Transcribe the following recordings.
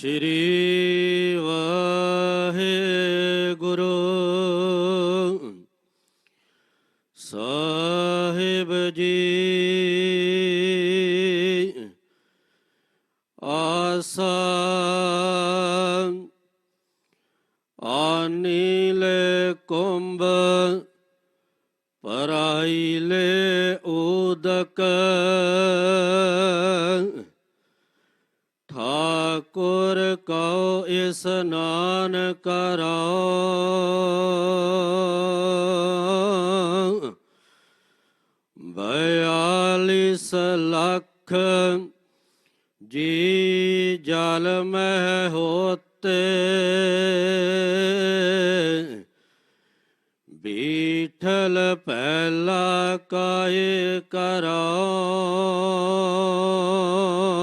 ਸ਼੍ਰੀ ਵਾਹਿਗੁਰੂ। ਸਾਹਿਬ ਜੀ ਆਸਾ ਆਨੀਲੇ ਕੁੰਭ ਪਰਾਈਲੇ ਉਦਕ। ਠਾਕੁਰ ਕਉ ਇਸਨਾਨ ਕਰਾਉ ਬਿਆਲਿਸ ਲੱਖ ਜੀ ਜਲ ਮਹਿ ਹੋਤੇ। ਬੀਠਲ ਪਹਿਲਾ ਕਾਏ ਕਰਾਉ।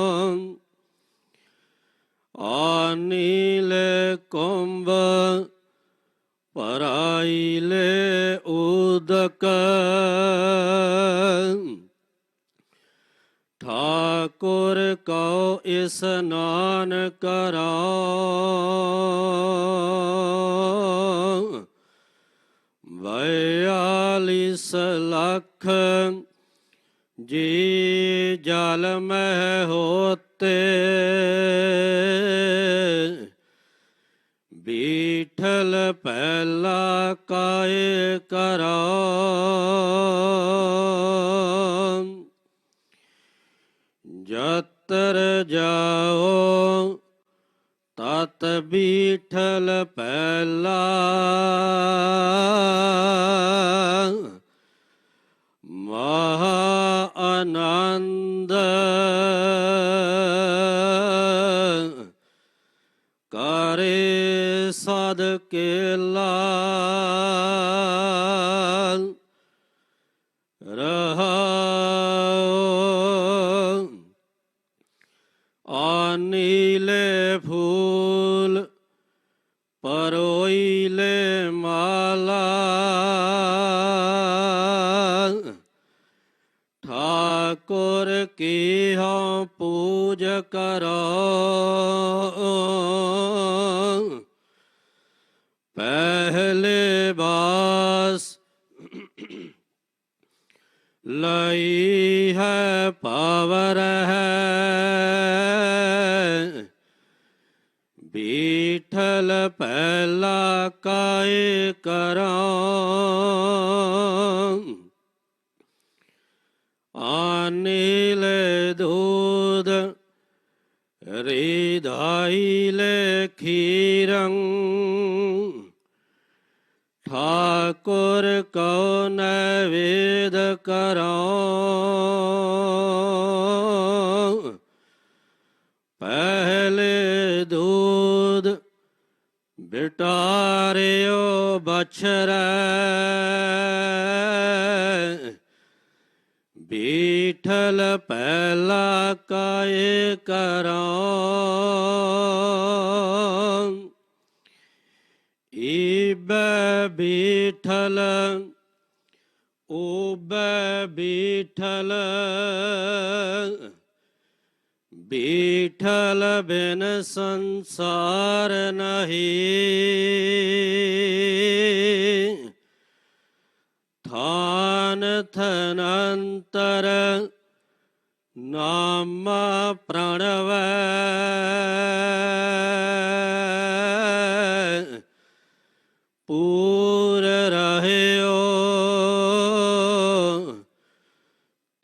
ਆਨੀਲੇ ਕੁੰਭ ਪਰਾਈਲੇ ਉਦਕ। ਠਾਕੁਰ ਕਉ ਇਸਨਾਨ ਕਰਾਉ ਬਿਆਲਿਸ ਲੱਖ ਜੀ ਜਲ ਮਹਿ ਹੋਤੇ। ਬੀਠਲ ਪਹਿਲਾ ਕਾਏ ਕਰਾਉ ਜਤਰ ਜਾਓ ਤਤ ਬੀਠਲ ਪਹਿਲਾ। ਮਹਾ ਆਨੰਦ ਕਰੇ ਸਦ ਕੇਲਾ ਰਹਾਉ ਆਨੀਲੇ ਫੂਲ ਪਰੋਈਲੇ ਮਾਲਾ ਠਾਕੁਰ ਕੀ ਹਉ ਪੂਜ ਕਰੋ। ਲਈ ਹੈ ਪਾਵਰ ਹੈ। ਬੀਠਲ ਪਹਿਲਾ ਕਾਇ ਕਰਾਂ। ਆਨੀਲੇ ਦੂਧ ਰਿਧਾਈਲੇ ਠਾਕੁਰ ਕਉ ਨਵੇਦ ਕਰਾਉ। ਪਹਿਲੇ ਦੂਧ ਬਿਟਾਰਿਓ ਬਛਰੈ। ਬੀਠਲ ਪਹਿਲਾ ਕਾਏ ਕਰਾਂ ਈਬੈ ਬੀਠਲ ਓਬੈ ਬੀਠਲ। ਬੀਠਲ ਬਿਨ ਸੰਸਾਰ ਨਹੀਂ। ਥਾਨ ਥਨੰਤਰ ਨਾਮ ਪ੍ਰਣਵੈ।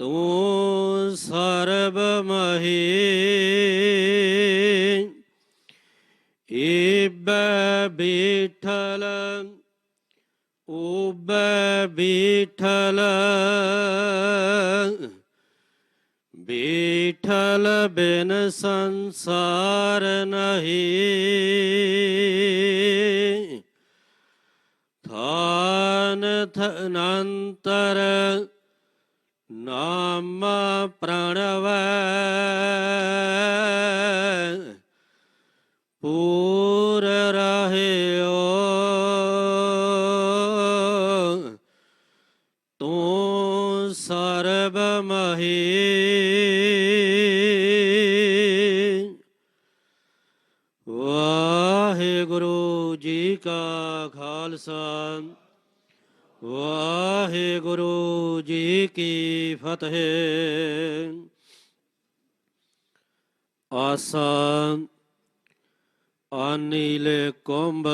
तूं सर्वमहि इब बीठल उब बीठल बीठल बिन संसार नहीं ਪੂਰ ਰਹਿਓ। ਤੂੰ ਸਰਬ ਮਹੀ। ਕਾ ਖਾਲਸਾ। ਵਾਹਿਗੁਰੂ ਜੀ ਕੀ ਫਤਿਹ। ਆਸਾ ਆਨੀਲੇ ਕੁੰਭ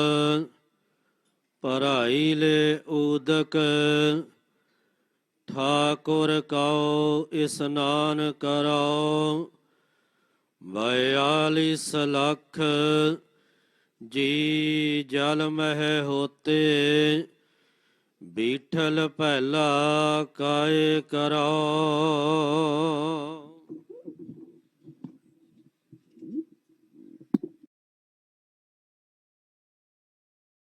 ਭਰਾਈਲੇ ਊਦਕ ਠਾਕੁਰ ਕਉ ਇਸਨਾਨ ਕਰਾਓ ਬਿਆਲੀ ਲੱਖ, ਜੀ ਜਲ ਮਹਿ ਹੋਤੇ। ਬੀਠਲ ਪਹਿਲਾ ਕਾਏ ਕਰਾਓ